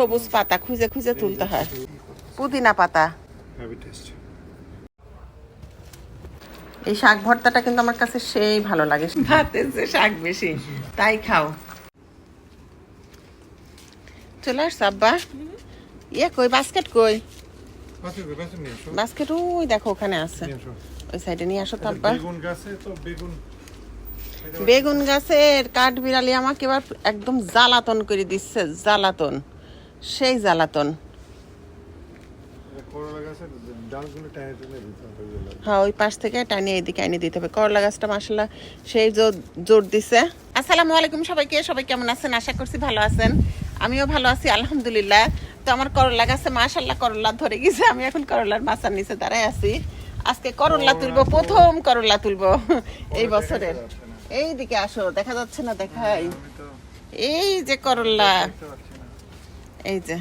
সবুজ পাতা খুঁজে খুঁজে তুলতে হয়। পুদিনা পাতা। এই শাক ভর্তাটা কিন্তু আমার কাছে সেই ভালো লাগে। ভাতের যে শাক বেশি তাই খাও। চলে আসছো আব্বা। ইয়ে কই বাস্কেট কই? বাস্কেট ওই দেখো ওখানে আছে। ওই সাইডে নিয়ে আসো তো আব্বা। বেগুন গাছের কাঠ বিড়ালি আমাকে এবার একদম জ্বালাতন করে দিচ্ছে জ্বালাতন। সেই জ্বালাতন। হ্যাঁ ওই পাশ থেকে টানিয়ে এদিকে দিতে হবে। করলা গাছটা মাসাল্লাহ সেই জোর দিছে। আসসালামু আলাইকুম সবাইকে সবাই কেমন আছেন? আশা করছি ভালো আছেন। আমিও ভালো আছি আলহামদুলিল্লাহ। তো আমার করলা গাছে মাসাল্লাহ করলা ধরে গেছে আমি এখন করলার মাছার নিচে দাঁড়ায় আছি। আজকে করলা তুলবো প্রথম করলা তুলবো এই বছরের। এই দিকে আসো দেখা যাচ্ছে না দেখাই। এই যে করলা। এই যে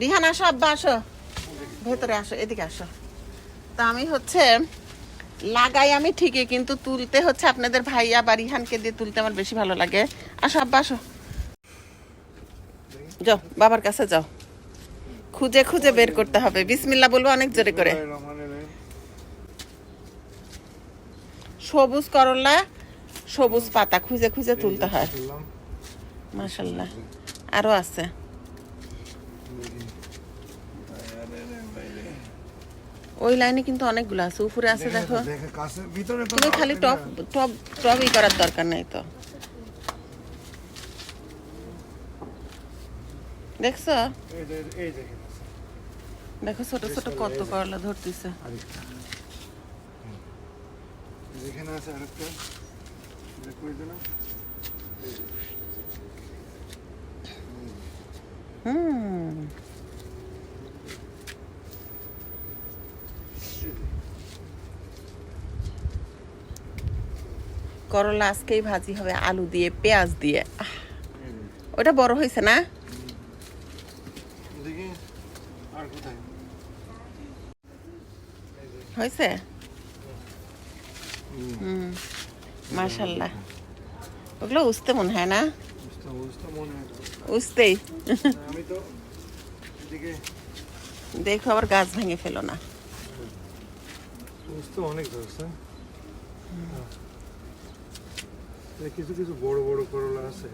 রিহান, আসো আব্বা, আসো। ভেতরে আসো, এদিকে আসো। তা আমি হচ্ছে, লাগাই আমি ঠিকই, কিন্তু তুলতে হচ্ছে আপনাদের ভাইয়া বা রিহানকে দিয়ে তুলতে আমার বেশি ভালো লাগে। আসো আব্বা, আসো। যাও, বাবার কাছে যাও। খুঁজে খুঁজে বের করতে হবে। বিসমিল্লা বলব অনেক জোরে করে। সবুজ করলা, সবুজ পাতা, খুঁজে খুঁজে তুলতে হয়। তুললাম। মাশাল্লাহ আরও আছে। ওই লাইনে কিন্তু অনেকগুলো আছে উপরে আছে দেখো তুমি খালি টপ টপ টপই করার দরকার নেই তো। দেখছ? দেখে ছোট ছোট কত করলা ধরতেছে। যেখানে আছে আরেকটা। করে দিলাম এই যে। হুম। করলা আজকেই ভাজি হবে আলু দিয়ে পেঁয়াজ দিয়ে। ওটা বড় হয়েছে না? হয়েছে? হুম। হুম মাশাল্লাহ। ওগুলো উঠতে মনে হয় না? বুঝতে বুঝতে হয় উঠতেই আমি তো এদিকে দেখো আবার গাছ ভেঙে ফেলো না। অনেক ধরছে। কিছু কিছু বড় বড় করলা আছে।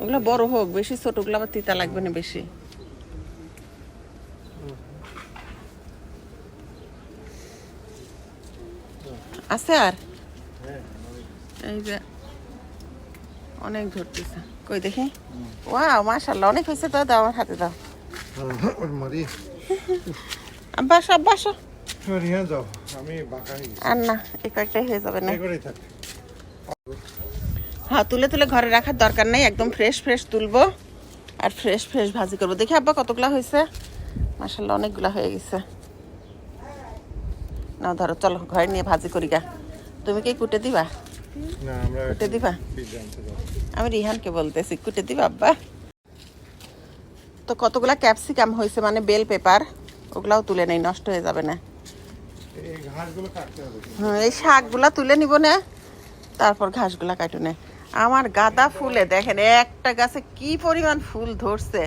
ওগুলো বড় হোক বেশি ছোট ওগুলো আবার তিতা লাগবে না বেশি। আছে আর? হ্যাঁ এই যে। অনেক ধরতেছে। কই দেখি? ওয়াও মাশাল্লাহ অনেক হয়েছে তো দাও আমার হাতে দাও। যাও আমি বাঁকা আর না এই কয়েকটাই হয়ে যাবে না। হ্যাঁ তুলে তুলে ঘরে রাখার দরকার নেই একদম ফ্রেশ ফ্রেশ তুলবো। আর ফ্রেশ ফ্রেশ ভাজি করব। দেখি আব্বা কতগুলা হয়েছে? মাসাল্লাহ অনেকগুলা হয়ে গেছে। না ধরো চলো ঘরে নিয়ে ভাজি করি গা। তুমি কি কুটে দিবা? কুটে দিবা? আমি রিহানকে বলতেছি কুটে দিবা আব্বা? তো কতগুলা ক্যাপসিকাম হয়েছে মানে বেল পেপার ওগুলাও তুলে নেই নষ্ট হয়ে যাবে না। এই হুম, শাকগুলা তুলে নিব না তারপর ঘাসগুলা কাটুনে আমার গাঁদা ফুলে দেখেন একটা গাছে কি পরিমাণ ফুল ধরছে।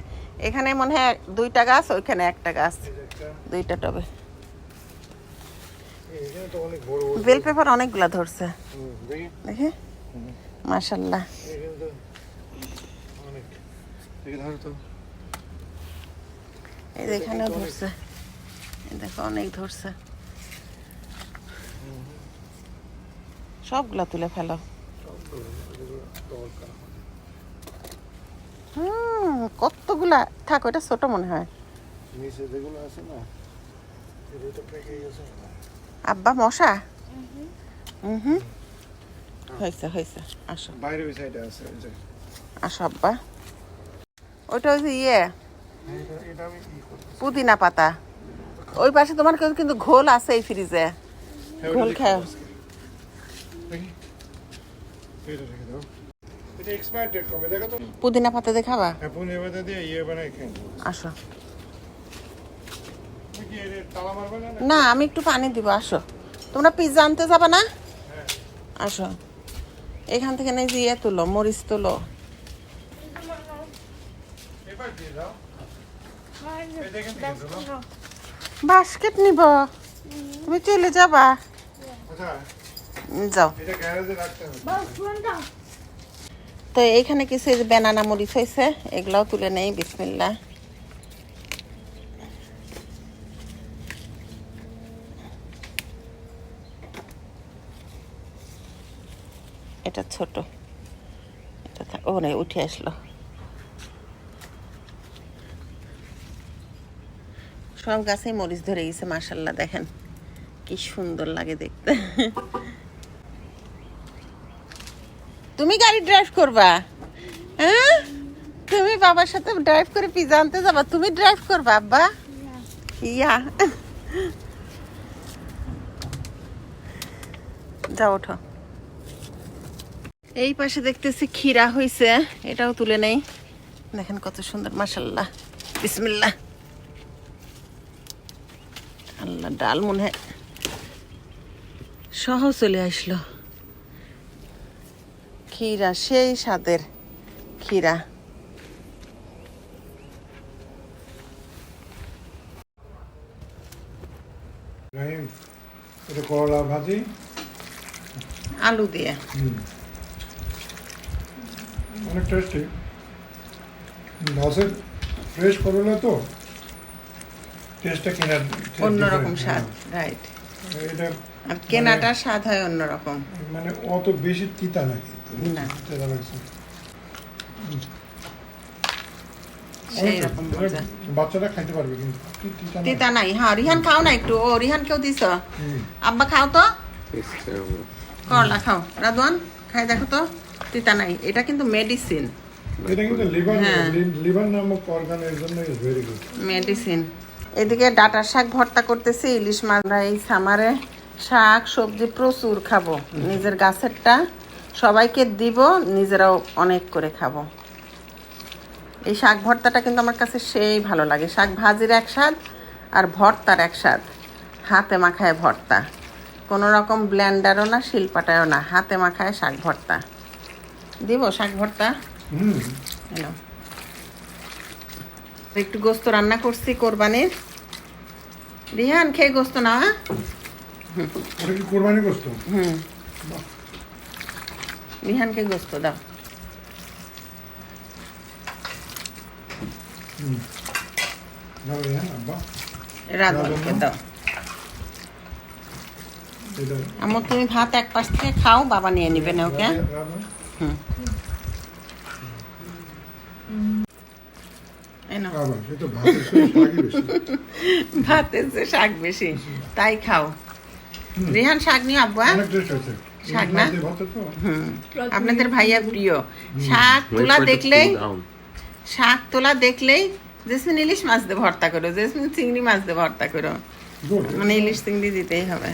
এখানে মনে হয় দুইটা গাছ ওইখানে একটা গাছ। দুইটা টবে এখানে তো অনেক বড় বড় বেল পেপার অনেকগুলা ধরছে। দেখি। মাশাল্লাহ এখানে এই যে ধরছে। দেখো, অনেক ধরছে। সবগুলা তুলে ফেলো। হুম, কতগুলা? থাক, ওটা ছোট মনে হয়। নিচে যেগুলো আছে না তো পেকে গেছে আব্বা মশা? হুম হুম হয়েছে হয়েছে আসো। বাইরে ওই সাইডে আছে ওই যে আসো আব্বা। ওইটা ওই যে ইয়ে। এটা এটা আমি ই করব পুদিনা পাতা। ওই পাশে তোমার কিন্তু- কিন্তু ঘোল আছে এই ফ্রিজে ঘোল খাও কবে? দেখো তো। পুদিনা পাতা দিয়ে খাবা? হ্যাঁ পুনে বাদা দিয়ে ইয়ে বানাই আসো তুমি কি এর তালা মারবে না? না আমি একটু পানি দিব আসো। তোমরা পিৎজা আনতে যাবে না? হ্যাঁ। আসো। এখান থেকে নেই যে ইয়ে তুলো মরিচ তুলো। বাস্কেট নিব। তুমি চলে যাবা। আচ্ছা। যাও। এটা গ্যারেজে রাখতে হবে। তো এইখানে কিছু এই যে ব্যানানা মরিচ হয়েছে এগুলাও তুলে নেই বিসমিল্লা এটা ছোট। এটা ও নেই উঠে আসলো। সব গাছেই মরিচ ধরে গেছে মাসাল্লাহ দেখেন। কি সুন্দর লাগে দেখতে। তুমি গাড়ি ড্রাইভ করবা? হ্যাঁ? তুমি বাবার সাথে ড্রাইভ করে পিজা আনতে যাবা? তুমি ড্রাইভ করবা, আব্বা? ইয়া। যাও, ওঠো। এই পাশে দেখতেছি ক্ষীরা হইছে এটাও তুলে নেই। দেখেন কত সুন্দর মাসাল্লাহ বিসমিল্লাহ। আল্লাহ ডাল মনে হয় সহ চলে আসলো। ক্ষীরা সেই স্বাদের ক্ষীরা। করলা ভাজি? আলু দিয়ে। অনেক টেস্টি গাছের ফ্রেশ করলা তো টেস্টটা কেনার অন্যরকম স্বাদ রাইট এটা আর কেনাটার স্বাদ হয় অন্যরকম। মানে অত বেশি তিতা না কিন্তু না। তেতা লাগছে। খাইতে পারবে কিন্তু তিতা নাই। হ্যাঁ রিহান খাও না একটু। ও দিছ? হুম। আব্বা খাও তো? করলা খাও। রাদওয়ান খাই দেখো তো তিতা নাই। এটা কিন্তু মেডিসিন এটা কিন্তু লিভার হ্যাঁ। লিভার নামক অর্গানের জন্য ইজ ভেরি গুড মেডিসিন এদিকে ডাটার শাক ভর্তা করতেছি ইলিশ মাছ আমরা এই সামারে শাক সবজি প্রচুর খাব। নিজের গাছেরটা সবাইকে দিব নিজেরাও অনেক করে খাব। এই শাক ভর্তাটা কিন্তু আমার কাছে সেই ভালো লাগে। শাক ভাজির এক স্বাদ আর ভর্তার এক স্বাদ। হাতে মাখায় ভর্তা। কোনো রকম ব্লেন্ডারও না শিলপাটায়ও না। হাতে মাখায় শাক ভর্তা। দিব শাক ভর্তা? একটু গোস্ত রান্না করছি কোরবানির। রিহান খেয়ে গোস্ত না হ্যাঁ? কোরবানি গোস্ত? হুম। রিহানকে গোস্ত দাও। হ্যাঁ দাও। আমার তুমি ভাত এক পাশ থেকে খাও বাবা নিয়ে নিবে না ওকে। হুম। ভাতের যে শাক বেশি। তাই খাও। রিহান শাক নিয়ে আব্বু হ্যাঁ? শাক না? হুম। আপনাদের ভাইয়া প্রিয়। শাক তোলা দেখলেই শাক তোলা দেখলেই জেসমিন ইলিশ মাছ দিয়ে ভর্তা করো। জেসমিন চিংড়ি মাছ দিয়ে ভর্তা করো। মানে ইলিশ চিংড়ি দিতেই হবে।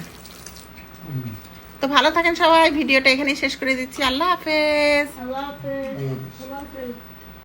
তো ভালো থাকেন সবাই ভিডিওটা এখানেই শেষ করে দিচ্ছি। আল্লাহ হাফেজ। আল্লাহ হাফেজ।